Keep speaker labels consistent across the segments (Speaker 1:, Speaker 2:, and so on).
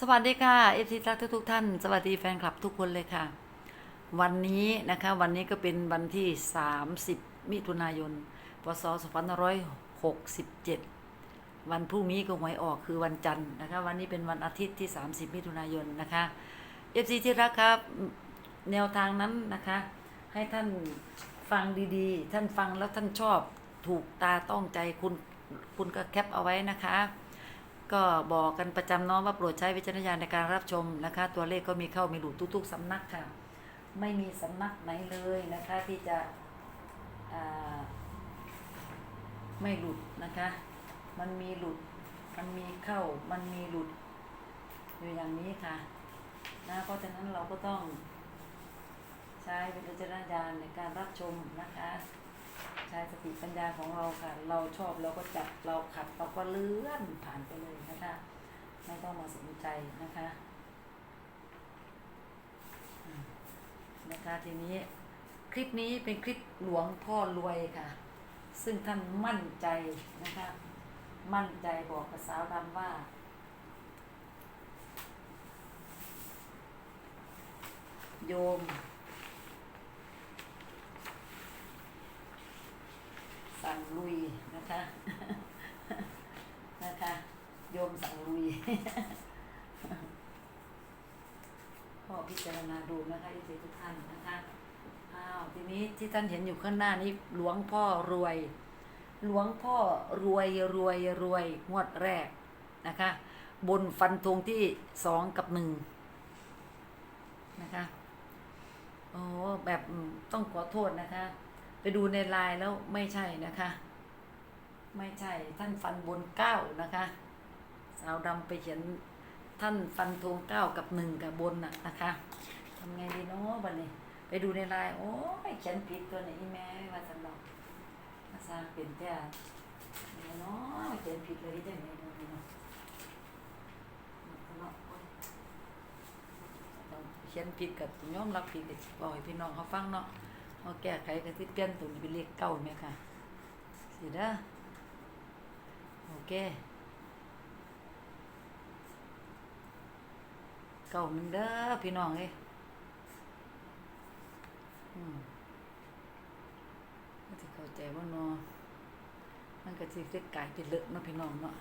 Speaker 1: สวัสดีค่ะเอฟซีทักทุกๆท่าน สวัสดีแฟนคลับทุกคนเลยค่ะ วันนี้นะคะ วันนี้ก็เป็นวันที่ 30 มิถุนายน พศ2567 วันพรุ่งนี้ก็หวยออกคือวันจันทร์นะคะ วันนี้เป็นวันอาทิตย์ที่ 30 มิถุนายนนะคะเอฟซีที่รักครับ แนวทางนั้นนะคะ ให้ท่านฟังดีๆ ท่านฟังแล้วท่านชอบถูกตาต้องใจคุณคุณก็แคปเอาไว้นะคะ ก็บอกกันประจำเน้องว่าโปรดใช้วิจารณญาณในการรับชมนะคะ ตัวเลขก็มีเข้ามีหลุดทุก ๆสำนักค่ะ ไม่มีสำนักไหนเลยนะคะ ที่จะไม่หลุดนะคะ มันมีหลุด มันมีเข้า มันมีหลุด อยู่อย่างนี้ค่ะนะเพราะฉะนั้นเราก็ต้อง ใช้วิจารณญาณในการรับชมนะคะ ช้สติปัญญาของเราค่ะ เราชอบเราก็จับเราขัดเราก็เลื่อนผ่านไปเลยนะคะ ไม่ต้องมาสนใจนะคะนะคะทีนี้คลิปนี้เป็นคลิปหลวงพ่อรวยค่ะ ซึ่งท่านมั่นใจนะคะ มั่นใจบอกกับสาวดำว่าโยม สั่งลุยนะคะ นะคะ โยมสั่งลุยพ่อพิจารณาดูนะคะที่ทุกท่านนะคะอ้าวทีนี้ที่ท่านเห็นอยู่ข้างหน้านี้หลวงพ่อรวย หลวงพ่อรวยรวยรวยงวดแรกนะคะ บนฟันธงที่สองกับหนึ่งนะคะโอ้แบบต้องขอโทษนะคะ ไปดูในไลน์แล้วไม่ใช่นะคะ ไม่ใช่ท่านฟันบนเก้านะคะ สาวดำไปเขียนท่านฟันธงเก้ากับหนึ่งกับบนน่ะนะคะทำไงดีเนาะบัดนี้ ไปดูในไลน์โอ้ยเขียนผิดตัวไหนแม่ว่าสันดอกภาษาเปลี่ยนแต่เนี่เนาะเขียนผิดเลยจังไงเนาะพี่เนาะเนเขียนผิดกับยอมรับผิดกับบอกให้พี่น้องเขาฟังเนาะ เอาแก้ไขกันที่เปลี่ยนตัวนี้เป็นเลขเก้าไหมค่ะสิเด้อโอเคเก้าหนึ่งเด้อพี่น้องเอ้ยอืมมันจะเข้าใจว่าเนาะมันก็สิเล็กกายเป็นเลอะเนาะพี่น้องเนาะ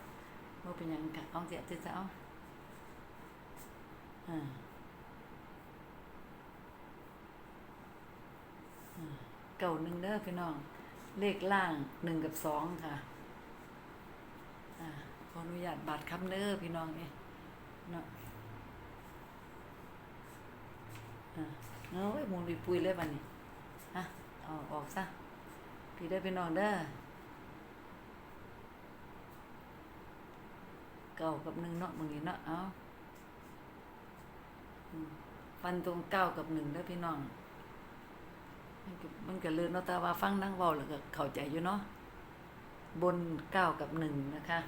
Speaker 1: ว่าเป็นหยังค่ะเอาเสียจะเอาอ่า เก่าหนึ่งเด้อพี่น้อง เลขล่างหนึ่งกับสองค่ะอ่าขออนุญาตบาดคำเด้อพี่น้องเนี่ยเนาะอ่าเอ้ยมูลปุยปุยเลยบัดนี้ฮะเอาออกซะพี่เด้พี่น้องเด้อเก่ากับหนึ่งเนาะมึงนี่เนาะเอาอืมฟันตรงเก้ากับหนึ่งเด้อพี่น้อง มันก็เลื่อนเนาะแต่ว่าฟังนั่งเว้าแล้วก็เข้าใจอยู่เนาะบนเก้ากับหนึ่งนะคะ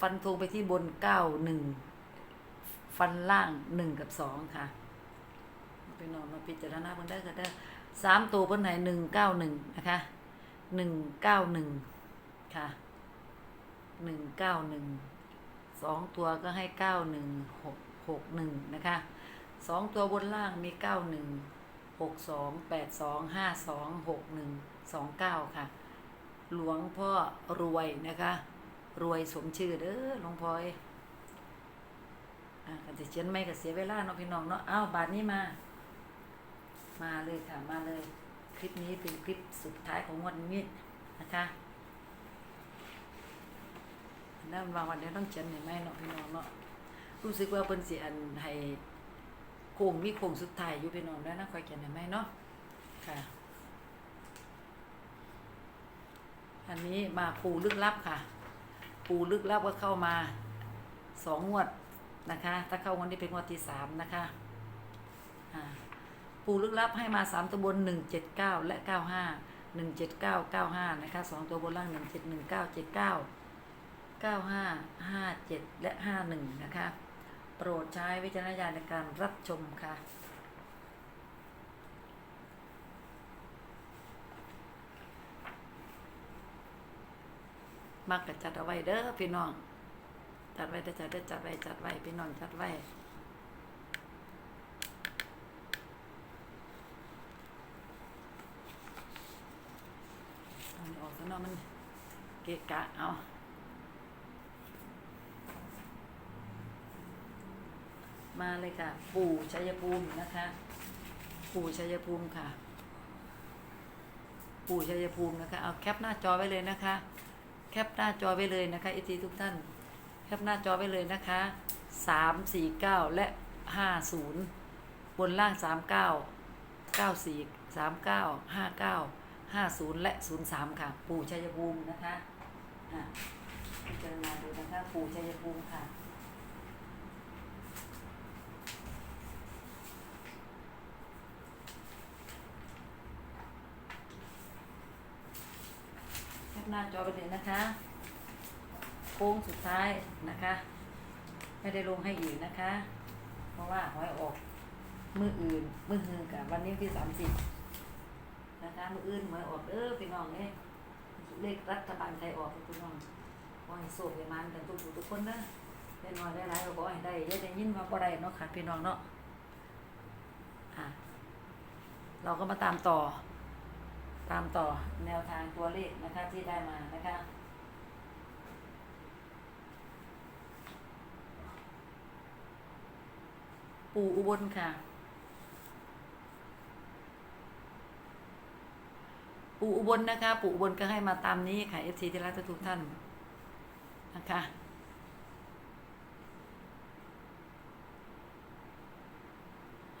Speaker 1: ฟันธงไปที่บนเก้าหนึ่งฟันล่างหนึ่งกับสองค่ะไปนอนมาพิจารณาเพิ่นได้ก็ได้สามตัวเพิ่นไหนหนึ่งเก้าหนึ่งนะคะหนึ่งเก้าหนึ่งค่ะหนึ่งเก้าหนึ่งสองตัวก็ให้เก้าหนึ่งหกหกหนึ่งนะคะสองตัวบนล่างมีเก้าหนึ่ง หกสองแปดสองห้าสองหกหนึ่งสองเก้าค่ะ หลวงพ่อรวยนะคะ รวยสมชื่อเด้อหลวงพ่อยอะกันจะเขียนไม่ก็เสียเวลาเนาะพี่น้องเนาะอ้าวบาทนี้มา มาเลยค่ะ มาเลย คลิปนี้เป็นคลิปสุดท้ายของวันนี้นะคะนั่นวางวันนี้ต้องเขียนเห็นไหมเนาะพี่น้องเนาะรู้สึกว่าเพิ่นสิอันให้ โค้งมีโค้งสุดท้ายอยู่พี่น้องแล้วนะคอยเขียนให้ไหมเนาะค่ะ อันนี้มาปูลึกลับค่ะ ปูลึกลับก็เข้ามาสองงวดนะคะ ถ้าเข้างวดนี้เป็นงวดที่สามนะคะปูลึกลับให้มาสามตัวบนหนึ่งเจ็ดเก้าและเก้าห้าหนึ่งเจ็ดเก้าเก้าห้านะคะสองตัวบนล่างหนึ่งเจ็ดหนึ่งเก้าเจ็ดเก้าเก้าห้าห้าเจ็ดและห้าหนึ่งนะคะ ปรดใช้วิจารณญาณในการรับชมค่ะ มักกะจัดเอาไว้เด้อพี่น้อง จัดไว้ได้จัดได้จัดไว้จัดไว้พี่น้องจัดไว้เอาออกซะเนาะมันเกะกะเอา มาเลยค่ะ ปู่ชัยภูมินะคะ ปู่ชัยภูมิค่ะ ปู่ชัยภูมินะคะ เอาแคปหน้าจอไว้เลยนะคะ แคปหน้าจอไว้เลยนะคะเอทีทุกท่าน แคปหน้าจอไว้เลยนะคะสามสี่เก้าและห้าศูนย์บนล่างสามเก้าเก้าสี่สามเก้าห้าเก้าห้าศูนย์และศูนย์สามค่ะ ปู่ชัยภูมินะคะอะพิจารณาดูนะคะปู่ชัยภูมิค่ะ หน้าจอไปเลยนะคะ โค้งสุดท้ายนะคะ ไม่ได้ลงให้อีกนะคะ เพราะว่าหวยออกมืออื่นมือหืนกับวันนี้ที่สามสิบนะคะมืออื่นหวยออกเออพี่น้องเนี่ยเลขรัฐบาลไทยออกพี่น้องขอให้โชคให้มันกันทุกทุกคนนะได้น้อยได้หลายก็ขอให้ได้ได้ได้ยินว่าบ่ได้เนาะค่ะพี่น้องเนาะอะเราก็มาตามต่อ ตามต่อแนวทางตัวเลขนะคะที่ได้มานะคะปู่อุบลค่ะ ปู่อุบลนะคะ ปู่อุบลก็ให้มาตามนี้ค่ะเอฟซีที่รักทุกท่านนะคะ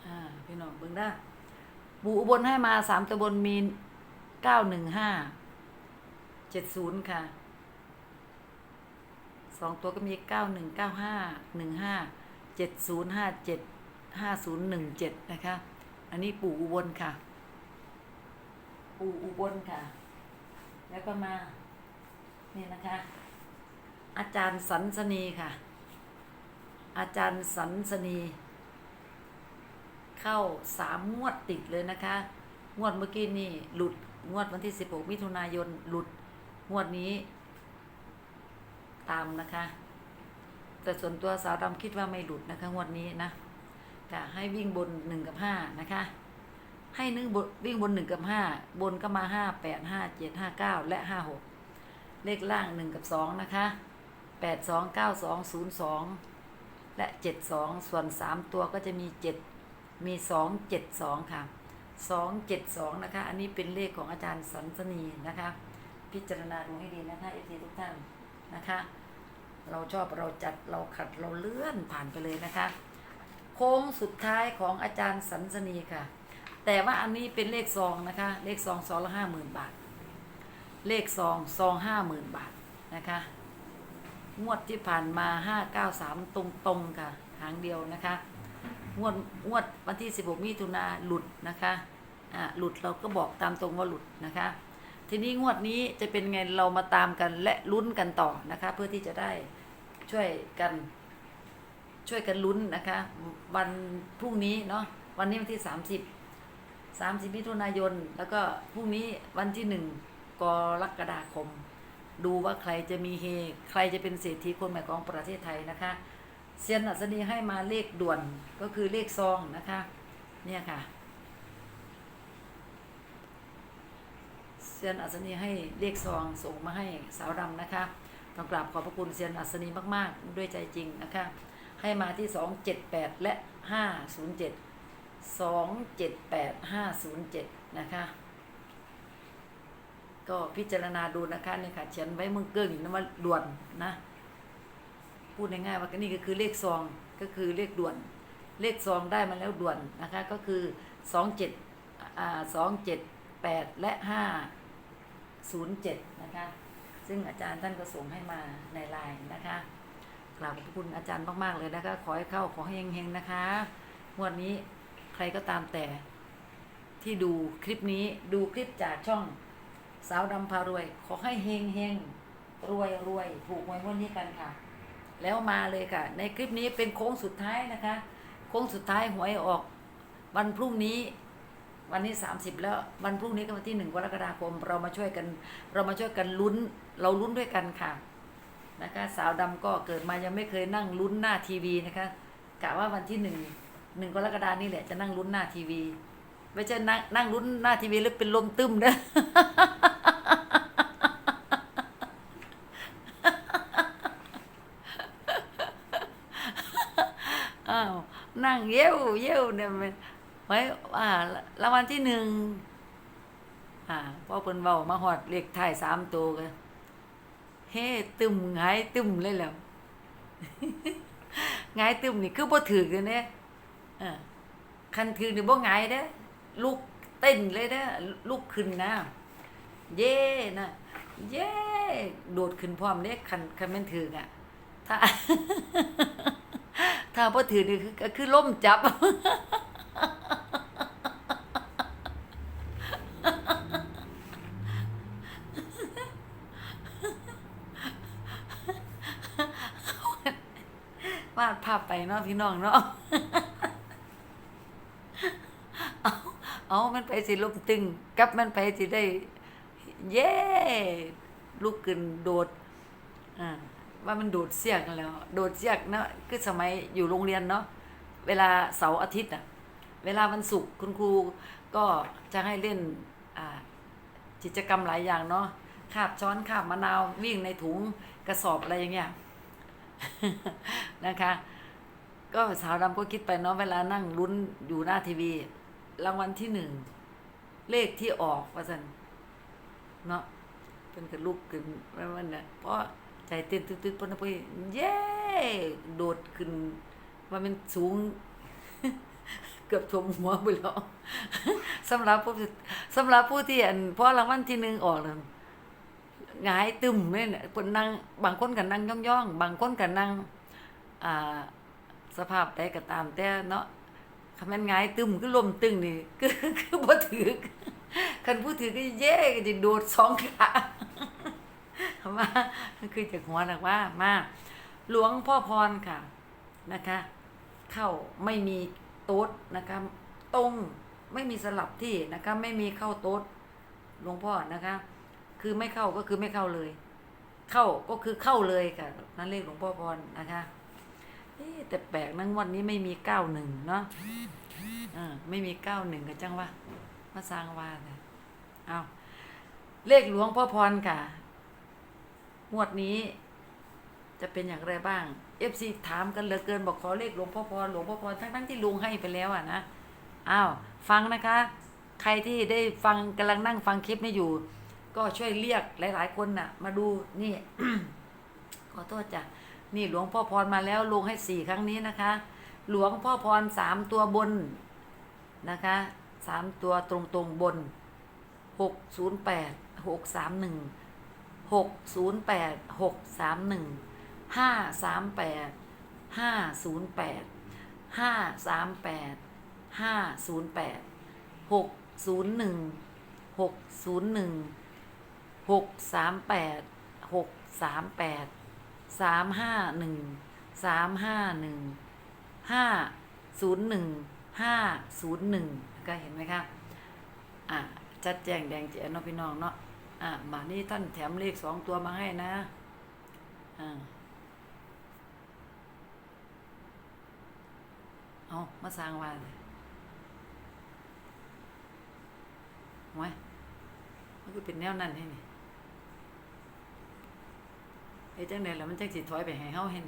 Speaker 1: อ่าพี่น้องเบิ่งได้ปู่อุบลให้มาสามตำบลมี เก้าหนึ่งห้าเจ็ดศูนย์ค่ะสองตัวก็มีเก้าหนึ่งเก้าห้าหนึ่งห้าเจ็ดศูนย์ห้าเจ็ดห้าศูนย์หนึ่งเจ็ดนะคะ อันนี้ปู่อุบลค่ะ ปู่อุบลค่ะ แล้วก็มานี่นะคะ อาจารย์สันสนีค่ะ อาจารย์สันสนี เข้าสามงวดติดเลยนะคะ งวดเมื่อกี้นี่หลุด งวดวันที่ 16 มิถุนายนหลุดงวดนี้ ตามนะคะ แต่ส่วนตัวสาวดำคิดว่าไม่หลุดนะคะ งวดนี้นะกะให้วิ่งบน 1 กับ 5 นะคะ ให้นึ่งบนวิ่งบน 1 กับ 5 บนก็มา 5 8 5 7 5 9 และ 5 6 เลขล่าง 1 กับ 2 นะคะ 8 2 9 2 0 2 และ 7 2 ส่วน 3 ตัวก็จะมี 7 มีสองเจ็ดสองค่ะ สองเจ็ดสองนะคะ อันนี้เป็นเลขของอาจารย์สันสนีนะคะ พิจารณาดูให้ดีนะคะเอทีทุกท่านนะคะ เราชอบเราจัดเราขัดเราเลื่อนผ่านไปเลยนะคะ โค้งสุดท้ายของอาจารย์สันสนีค่ะ แต่ว่าอันนี้เป็นเลขซองนะคะ เลขซองซองละห้าหมื่นบาท เลขซองซองห้าหมื่นบาทนะคะงวดที่ผ่านมาห้าเก้าสามตรงๆค่ะ หางเดียวนะคะ งวดงวดวันที่ 16 มิถุนาหลุดนะคะอ่าหลุดเราก็บอกตามตรงว่าหลุดนะคะ ทีนี้งวดนี้จะเป็นไงเรามาตามกันและลุ้นกันต่อนะคะ เพื่อที่จะได้ช่วยกันช่วยกันลุ้นนะคะ วันพรุ่งนี้เนาะวันนี้วันที่ 30 30 มิถุนายน แล้วก็พรุ่งนี้วันที่ 1 กรกฎาคม ดูว่าใครจะมีเฮ ใครจะเป็นเศรษฐีคนใหม่ของประเทศไทยนะคะ เซียนอัศนีให้มาเลขด่วนก็คือเลขซองนะคะ เนี่ยค่ะเซียนอัศนีให้เลขซองส่งมาให้สาวดำนะคะต้องกราบขอบพระคุณเซียนอัศนีมาก ๆ ด้วยใจจริงนะคะ ให้มาที่ 278 และ 507 278 507 นะคะ ก็พิจารณาดูนะคะเนี่ยค่ะเขียนไว้มึงเกิ้งนะว่าด่วนนะ พูดง่ายๆว่าก็นี่ก็คือเลขซองก็คือเลขด่วน เลขซองได้มาแล้วด่วนนะคะก็คือสองเจ็ดอ่าสองเจ็ดแปดและห้าศูนย์เจ็ดนะคะซึ่งอาจารย์ท่านก็ส่งให้มาในไลน์นะคะกราบขอบคุณอาจารย์มากๆเลยนะคะขอให้เข้าขอให้เฮงๆนะคะงวดนี้ใครก็ตามแต่ที่ดูคลิปนี้ดูคลิปจากช่องสาวดำพารวย ขอให้เฮงเฮงๆรวยรวยถูกหวยวันนี้กันค่ะ แล้วมาเลยค่ะ ในคลิปนี้เป็นโค้งสุดท้ายนะคะ โค้งสุดท้ายหวยออก วันพรุ่งนี้ วันนี้30 แล้ววันพรุ่งนี้ก็วันที่หนึ่งกรกฎาคม เรามาช่วยกัน เรามาช่วยกันลุ้น เราลุ้นด้วยกันค่ะนะคะสาวดำก็เกิดมายังไม่เคยนั่งลุ้นหน้าทีวีนะคะกะว่าวันที่หนึ่งหนึ่งกรกฎานี่แหละจะนั่งลุ้นหน้าทีวี ไม่ใช่นั่งนั่งลุ้นหน้าทีวีแล้วเป็นลมตึมเด้อ อ้าวนั่ง เย้วเย้วเนี่ยมันไว้อ่ารางวัลที่หนึ่งอ่าพอเพิ่นเว้ามาฮอดเลขท้ายสามตัวกันเฮ้ตึมหงายตึมเลยแล้วหงายตึมนี่คือบ่ถือกันเนี่ยคันถือนี่บ่หงายเด้ลุกเต้นเลยเด้ลุกขึ้นนะเย่นะเย่โดดขึ้นพร้อมเด้คันคันแม่นถืออะถ้า ถ้าพ่อถือนี่คือคือล่มจับ วาดภาพไปเนาะพี่น้องเนาะเอาเอามันไปสิลมตึงกับมันไปสิได้ เย้ ลุกขึ้นโดด อ่า ว่ามันโดดเสียกันแล้วโดดเสียกเนาะคือสมัยอยู่โรงเรียนเนาะเวลาเสาร์อาทิตย์อะเวลาวันศุกร์คุณครูก็จะให้เล่นกิจกรรมหลายอย่างเนาะคาบช้อนคาบมะนาววิ่งในถุงกระสอบอะไรอย่างเงี้ยนะคะ ก็สาวดำก็คิดไปเนาะเวลานั่งลุ้นอยู่หน้าทีวี รางวัลที่หนึ่งเลขที่ออกว่าสันเนาะเป็นกระลุกขึ้นว่ามันน่ะเพราะ ใจเต้นตึ๊ดๆปนไปเย้โดดขึ้นว่ามันสูง เกือบท่วมหัวไปแล้วสำหรับผู้สำหรับผู้ที่อันเพราะรางวัลที่หนึ่งออกแล้วหงายตึมเลยเนี่ยคนนั่งบางคนก็นั่งย่องๆ บางคนก็นั่งอ่าสภาพใดก็ตามแต่เนาะคันแม่นหงายตึมคือลมตึงนี่คือคือบ่ถือคันผู้ถือก็เย่ก็สิโดดสองขา มาคือจากหัวนักว่ามาหลวงพ่อพรค่ะนะคะ เข้าไม่มีโต๊ดนะคะตรงไม่มีสลับที่นะคะไม่มีเข้าโต๊ดหลวงพ่อนะคะ คือไม่เข้าก็คือไม่เข้าเลย เข้าก็คือเข้าเลยค่ะนั่นเลขหลวงพ่อพรนะคะแต่แปลกนะงวันนี้ไม่มีเก้าหนึ่งเนาะไม่มีเก้าหนึ่งกันจังวะมาสร้างว่าเลยเอาเลขหลวงพ่อพรค่ะ งวดนี้ จะเป็นอย่างไรบ้าง FC ถามกันเหลือเกินบอกขอเลขหลวงพ่อพรหลวงพ่อพรทั้งๆที่ลุงให้ไปแล้วอะนะอ้าวฟังนะคะ ใครที่ได้ฟังกำลังนั่งฟังคลิปนี้อยู่ ก็ช่วยเรียกหลาย ๆ คนน่ะ มาดูนี่ขอโทษจ้ะนี่หลวงพ่อพรมาแล้วลงให้สี่ครั้งนี้นะคะ หลวงพ่อพรสามตัวบนนะคะสามตัวตรงตรงๆบนหกศูนย์แปดหกสามหนึ่ง หกศูนย์แปดหกสามหนึ่งห้าสามแปดห้าศูนย์แปดห้าสามแปดห้าศูนย์แปดหกศูนย์หนึ่งหกศูนย์หนึ่งหกสามแปดหกสามแปดสามห้าหนึ่งสามห้าหนึ่งห้าศูนย์หนึ่งห้าศูนย์หนึ่งก็เห็นไหมครับอะจัดแจงแดงเจ๋เนาะพี่น้องเนาะ อะมานี่ท่านแถมเลขสองตัวมาให้นะ อ่า เอามาสร้างวาเลยไว้มันก็เป็นแนวนั้นให้นี่ไอ้จังไดแล้วมันจังสิถอยไปให้เฮาเห็น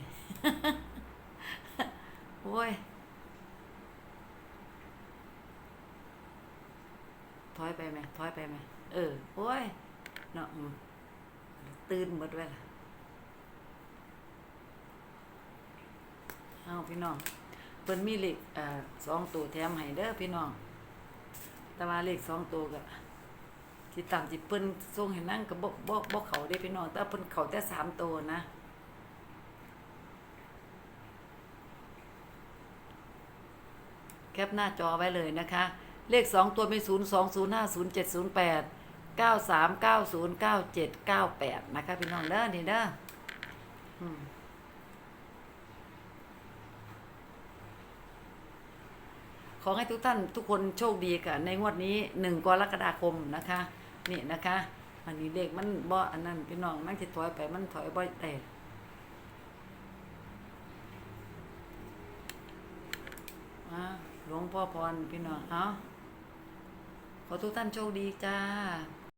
Speaker 1: โอ้ย ถอยไปไหมถอยไปไหมเออ โอ้ย เนาะอืมตื่นหมดเวลาเอาพี่น้องเพิ่นมีเลขเอ่อสองตัวแถมให้เด้อพี่น้อง แต่ว่าเลขสองตัวก็ที่ตามที่เพิ่นส่งให้นั่งก็บ่บ่บ่เขาเด้พี่น้องแต่เพิ่นเขาแต่สามตัวนะแคปหน้าจอไว้เลยนะคะ เลขสองตัวมีศูนย์สองศูน 93 90 97 98 นะคะพี่น้องเด้อนี่เด้อขอให้ทุกท่านทุกคนโชคดีค่ะ ในงวดนี้หนึ่งกรกฎาคมนะคะ นี่นะคะ อันนี้เลขมันบ่อันนั้นพี่น้องมันจะถอยไปมันถอยบ่แตกหลวงพ่อพรพี่น้องเอาขอทุกท่านโชคดีจ้า